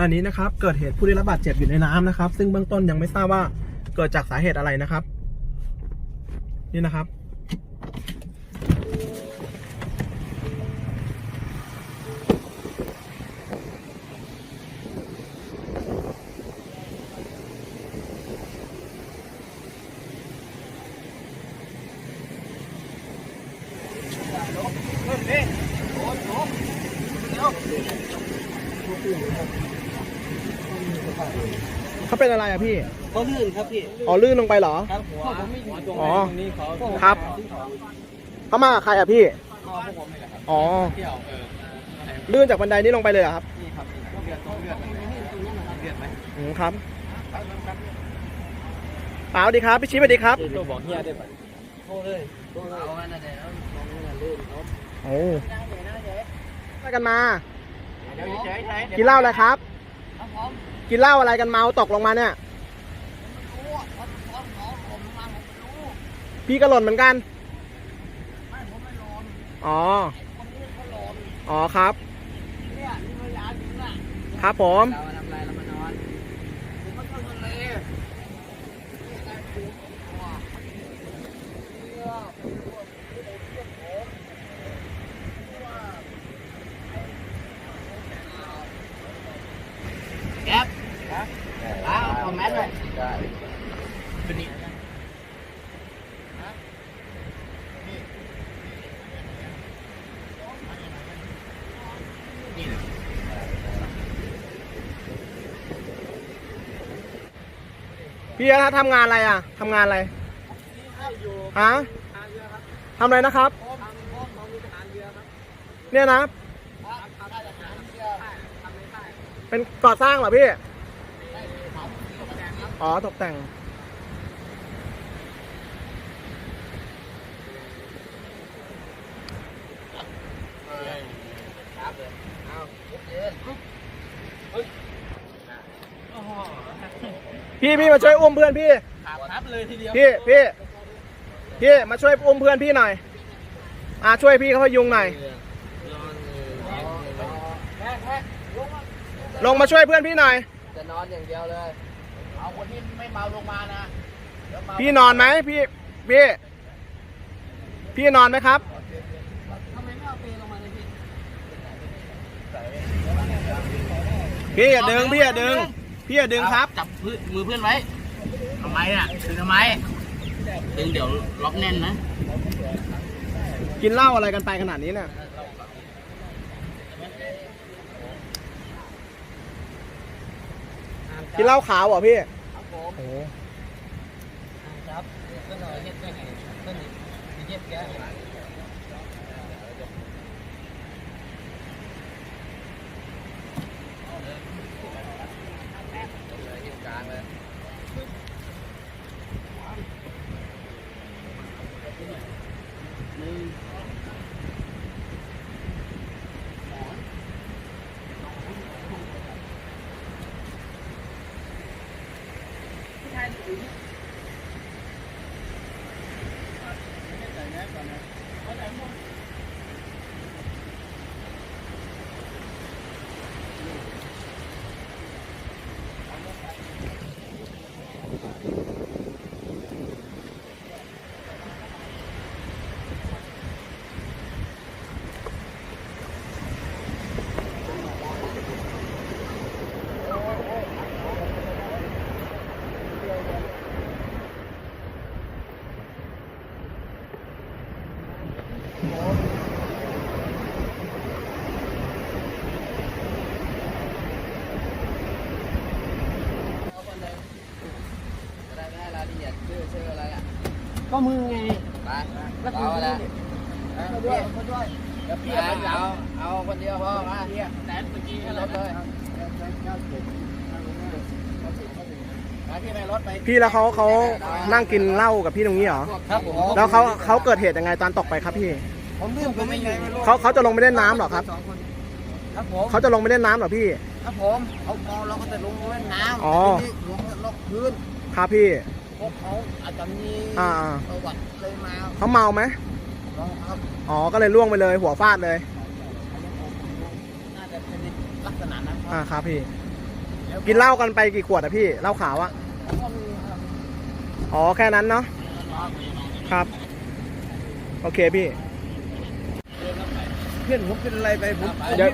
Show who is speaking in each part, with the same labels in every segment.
Speaker 1: อันนี้นะครับเกิดเหตุผู้ได้รับบาดเจ็บอยู่ในน้ำนะครับ ซึ่งเบื้องต้นยังไม่ทราบว่าเกิดจากสาเหตุอะไรนะครับ นี่นะครับ เขาเป็นอะไรอะพี่
Speaker 2: เขาลื่นครับพี่
Speaker 1: อ๋อลื่นลงไปเหรอ
Speaker 2: ครับหัวหัวตรง
Speaker 1: อ๋อ
Speaker 2: ตรงนี้เขา
Speaker 1: ครับ เขามากับใครอะพี่
Speaker 2: ก็พวกผมนี่แหละครับ
Speaker 1: อ๋อ
Speaker 2: เที่ยวเอออะไร
Speaker 1: ลื่นจากบันไดนี้ลงไปเลยเหรอครับ
Speaker 2: นี่ครับเลือดตรงเลือดมันเลือดไหม
Speaker 1: อืมครับป๋าสวัสดีครับพี่ชิปสวัสดีครับ
Speaker 2: ตัวบอกเฮียได้ปะโทษเลยโทษเลยเอาอันนั้นเลยแล้วลองนั่นลื่นเขา
Speaker 1: โอ้ไปกันมา
Speaker 2: เดี๋ยวเฉยเฉย
Speaker 1: กินเหล้าอะไรครับ
Speaker 2: ครับผม
Speaker 1: กินเหล้าอะไรกันเมาตกลงมาเนี่ย พี่ก็หล่นเหมือนกัน
Speaker 2: ไม่ผมไม่ลง
Speaker 1: อ๋อ อ๋อครับ ครับผม
Speaker 2: เราทำไรเรามานอนผมไม่ต้องทะเลแก๊ปเอาเอา แมสเลยเป็นนี่
Speaker 1: พี่ถ้าทำงานอะไรอะทำงานอะไรฮะทำอะไรนะครับเนี่ยนะเป็นก่อสร้างเหรอพี่ อ๋อ ตกแต่ง พี่พี่มาช่วยอุ้มเพื่อนพี่
Speaker 2: ครับเลยทีเดียว
Speaker 1: พี่พี่พี่มาช่วยอุ้มเพื่อนพี่หน่อย อ่าช่วยพี่เขาพยุงหน่อย ลงมาช่วยเพื่อนพี่หน่อย
Speaker 2: จะนอนอย่างเดียวเลย เอาคนที่ไม่เมาลงมานะเดี๋ยวเมา
Speaker 1: พี่นอนไหมพี่พี่ พี่นอนไหมครับ
Speaker 2: ทำไมไม่เอาเปลงมาเลยพี่
Speaker 1: พี่อย่าดึงพี่อย่าดึง พี่อย่าดึงครับ
Speaker 2: จับพื้นมือเพื่อนไว้ทำไมอะดึงทำไมดึงเดี๋ยวล็อกแน่นนะ
Speaker 1: กินเหล้าอะไรกันไปขนาดนี้เนี่ย กินเหล้าขาวเหรอพี่
Speaker 2: ครับผม
Speaker 1: โอ้
Speaker 2: ครับเพื่อนหน่อยเฮ็ดได้ไงเพื่อนมีเย็บแก้ไง ได้ง่ายละเอียดชื่อชื่ออะไรอะ
Speaker 3: ก็มึงไง
Speaker 2: ไปเอาอะไร
Speaker 3: มาด้วยมาด้วย
Speaker 2: เดี๋ยวพี่เอาเอาคนเดียวพอมาเฮียแสนเมื่อกี้ให้รถเลยมาที่ในรถไป
Speaker 1: พี่แล้วเขาเขานั่งกินเหล้ากับพี่ตรงนี้เหรอ
Speaker 2: ครับผม
Speaker 1: แล้วเขาเขาเกิดเหตุยังไงตอนตกไปครับพี่
Speaker 2: ผมลืมผมไม่อยู่
Speaker 1: เขาเขาจะลงไปเล่นน้ำเหรอครับ
Speaker 2: สองคนครับผม
Speaker 1: เขาจะลงไปเล่นน้ำเหรอพี่
Speaker 2: ครับผมเขาเมาเราก็จะลงเล่นน้ำ
Speaker 1: อ๋อ
Speaker 2: ทีนี้ลงลงพื้น
Speaker 1: ครับพี่
Speaker 2: พวกเขาอาจจะมี
Speaker 1: อ่า
Speaker 2: ประวัติเลยมา
Speaker 1: เขาเมาไหม
Speaker 2: ลองครับ
Speaker 1: อ๋อ ก็เลยล่วงไปเลย หัวฟาดเลย
Speaker 2: น่าจะเป็นลักษณะนั้นครับ
Speaker 1: อ่าครับพี่กินเหล้ากันไปกี่ขวดอะพี่เหล้าขาวอะ
Speaker 2: ก็มีครับ
Speaker 1: อ๋อแค่นั้นเนาะครับ โอเคพี่
Speaker 2: เพื่อนผมเป็นอะไรไปผม
Speaker 1: เดี๋ยว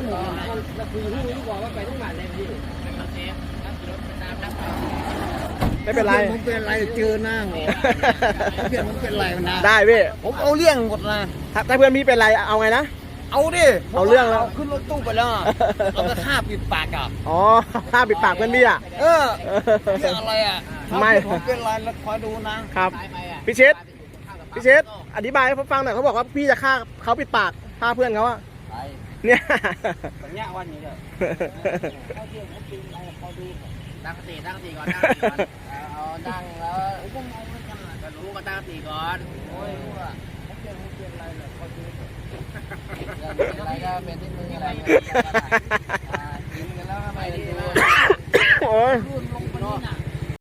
Speaker 2: เราคุยรู้ดีกว่าว่าไปต้องการอะไรพี่
Speaker 1: ไม่เป็นไร
Speaker 2: ผมเป็นอะไรเจอหน้าไงเพื่อนผมเป็นอะไรมันนะ
Speaker 1: ได้พี่
Speaker 2: ผมเอาเรื่องหมดนะ
Speaker 1: ถ้าถ้าเพื่อนพี่เป็นไรเอาไงนะ
Speaker 2: เอาดิ
Speaker 1: เอาเรื่องแล้ว
Speaker 2: ขึ้นรถตู้ไปแล้วอะเราก็ฆ่าปิดปากอะ
Speaker 1: อ๋อห้ามปิดปากเพื่อนพี่อะ
Speaker 2: เออเรื่องอะไรอะ
Speaker 1: ไม่
Speaker 2: ถ้าผมเป็นอะไรแล้วคอยดูนะครับ
Speaker 1: พี่เชษพี่เชษอธิบายให้ผมฟังหน่อยเขาบอกว่าพี่จะฆ่าเขาปิดปาก ฆ่าเพื่อนเขาอะเนี่ย
Speaker 2: สัญญาวันนี้เด้อเขที่ยงกินไรเดู
Speaker 3: ตั้งสติตั้งสติก่ตั้ก่อน
Speaker 2: เอาตั้งแล้วยังไงมันจะ
Speaker 3: ก็รู้ก็ตั้งสติก่อน
Speaker 2: โอ้ยรู้ะาเที่ยงเขากินอะไรเนี่ดู
Speaker 3: อะไรก็เป็นที่มืออะไรกินกันแล้วไมดีมาก
Speaker 1: โอ้ย